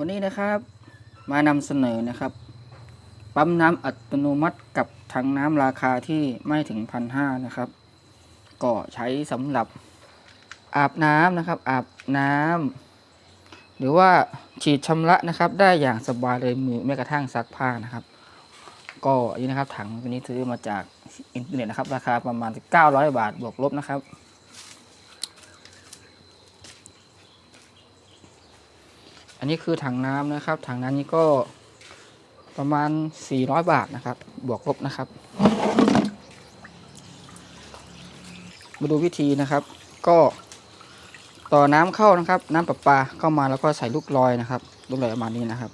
วันนี้นะครับมานำเสนอนะครับ ปั๊มน้ำอัตโนมัติกับถังน้ำราคาที่ไม่ถึงพันห้านะครับ ก็ใช้สำหรับอาบน้ำนะครับ อาบน้ำหรือว่าฉีดชำระนะครับ ได้อย่างสบายเลยมือแม้กระทั่งซักผ้านะครับ ก็นี่นะครับถังตัวนี้ซื้อมาจากอินเทอร์เน็ตนะครับ ราคาประมาณ 900 บาทบวกลบนะครับ อันนี้คือถังน้ำนะครับ ถังน้ำนี้ก็ประมาณ 400 บาทนะครับ บวกลบนะครับ มาดูวิธีนะครับ ก็ต่อน้ำเข้านะครับ น้ำประปาเข้ามาแล้วก็ใส่ลูกลอยนะครับ ลูกลอยประมาณนี้นะครับ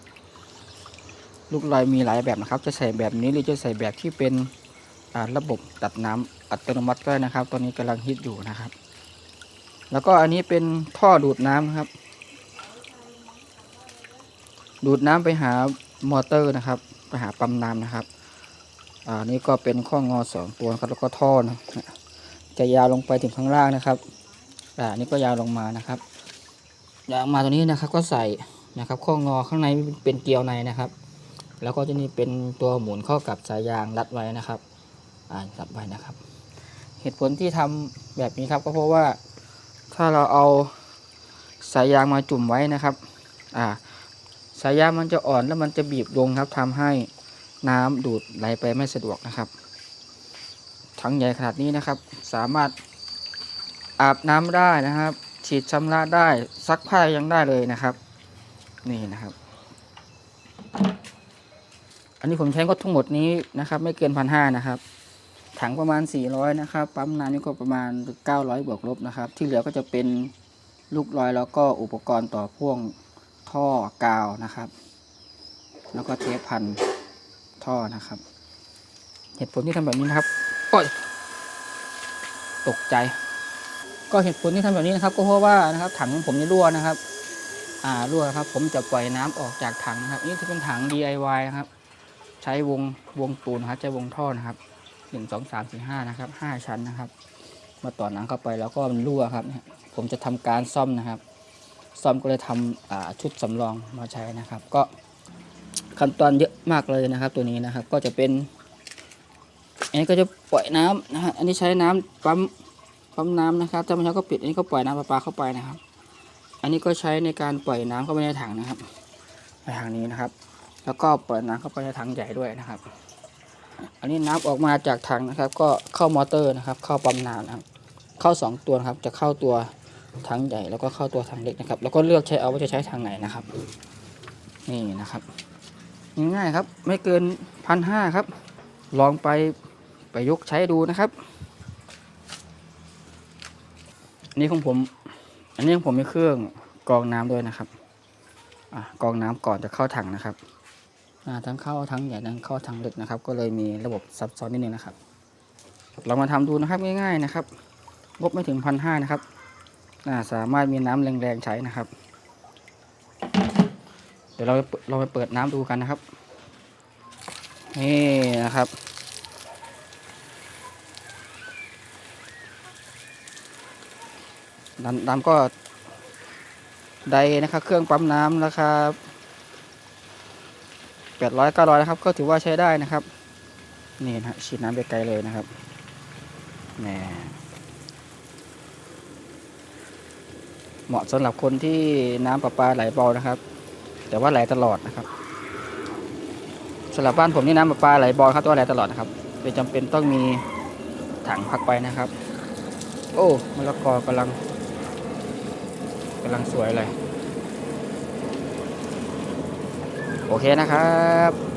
ลูกลอยมีหลายแบบนะครับ จะใส่แบบนี้หรือจะใส่แบบที่เป็นระบบตัดน้ำอัตโนมัติก็ได้นะครับ ตอนนี้กำลังฮิตอยู่นะครับ แล้วก็อันนี้เป็นท่อดูดน้ำนะครับ ดูดน้ำไปหามอเตอร์นะครับ ไปหาปั๊มน้ำนะครับอ่านี่ก็เป็นข้องอสองตัวครับแล้วก็ท่อนะจะยาวลงไปถึงข้างล่างนะครับอ่านี่ก็ยาวลงมานะครับยาวมาตัวนี้นะครับก็ใส่นะครับ ข้องอข้างในเป็นเกลียวในนะครับ แล้วก็จะนี่เป็นตัวหมุนเข้ากับสายยางรัดไว้นะครับอ่ารัดไว้นะครับ เหตุผลที่ทำแบบนี้ครับก็เพราะว่าถ้าเราเอาสายยางมาจุ่มไว้นะครับ อ่า สายยางมันจะอ่อนแล้วมันจะบีบลงครับทำให้น้ำดูดไหลไปไม่สะดวกนะครับ ถังใหญ่ขนาดนี้นะครับ สามารถอาบน้ำได้นะครับ ฉีดชำระได้ซักผ้ายังได้เลยนะครับ นี่นะครับ อันนี้ผมใช้ก็ทั้งหมดนี้นะครับ ไม่เกินพันห้านะครับถังประมาณ 400 นะครับ ปั๊มน้ำนี่ก็ประมาณ 900 บวกลบนะครับ ที่เหลือก็จะเป็นลูกลอยแล้วก็อุปกรณ์ต่อพ่วง ท่อกาวนะครับ แล้วก็เทปพันท่อนะครับ เหตุผลที่ทำแบบนี้นะครับโอ้ยตกใจ ก็เหตุผลที่ทำแบบนี้นะครับ ก็เพราะว่านะครับ ถังของผมนี่รั่วนะครับ อ่ารั่วครับ ผมจะปล่อยน้ำออกจากถังนะครับ นี่จะเป็นถัง DIY นะครับ ใช้วงวงปูนนะครับ ใช้วงท่อนะครับหนึ่งสองสามสี่ห้านะครับห้าชั้นนะครับ มาต่อน้ำเข้าไปแล้วก็มันรั่วครับ ผมจะทำการซ่อมนะครับ ซ่อมก็เลยทำชุดสำรองมาใช้นะครับ ก็ขั้นตอนเยอะมากเลยนะครับ ตัวนี้นะครับก็จะเป็น อันนี้ก็จะปล่อยน้ำนะฮะอันนี้ใช้น้ำปั๊มปั๊มน้ำนะครับถ้าไม่ใช้ก็ปิดอันนี้ก็ปล่อยน้ำประปาเข้าไปนะครับ อันนี้ก็ใช้ในการปล่อยน้ำเข้าไปในถังนะครับในถังนี้นะครับ แล้วก็ปล่อยน้ำเข้าไปในถังใหญ่ด้วยนะครับ อันนี้น้ำออกมาจากถังนะครับ ก็เข้ามอเตอร์นะครับ เข้าปั๊มน้ำนะครับ เข้าสองตัวนะครับ จะเข้าตัว ถังใหญ่แล้วก็เข้าตัวถังเล็กนะครับ แล้วก็เลือกใช้เอาว่าจะใช้ทางไหนนะครับ นี่นะครับง่ายๆครับ ไม่เกินพันห้าครับ ลองไปไปยกใช้ดูนะครับอันนี้ของผม อันนี้ของผมมีเครื่องกรองน้ำด้วยนะครับอกรองน้ำก่อนจะเข้าถังนะครับทั้งเข้าทั้งใหญ่ทั้งเข้าทั้งเล็กนะครับ ก็เลยมีระบบซับซ้อนนิดนึงนะครับลองมาทำดูนะครับง่ายๆนะครับงบไม่ถึงพันห้านะครับ สามารถมีน้ำแรงๆใช้นะครับ เดี๋ยวเราเราไปเปิดน้ำดูกันนะครับ นี่นะครับ น้ำน้ำก็ไดนะครับ เครื่องปั๊มน้ำราคาแปดร้อยเก้าร้อยนะครับ ก็ถือว่าใช้ได้นะครับ นี่นะฮะฉีดน้ำไปไกลเลยนะครับแหม เหมาะสำหรับคนที่น้ำประปาไหลเบานะครับ แต่ว่าไหลตลอดนะครับสำหรับบ้านผมนี่น้ำประปาไหลเบาครับตัวไหลตลอดนะครับเป็นจำเป็นต้องมีถังพักไปนะครับ โอ้มะละกอกำลังกำลังสวยเลย โอเคนะครับ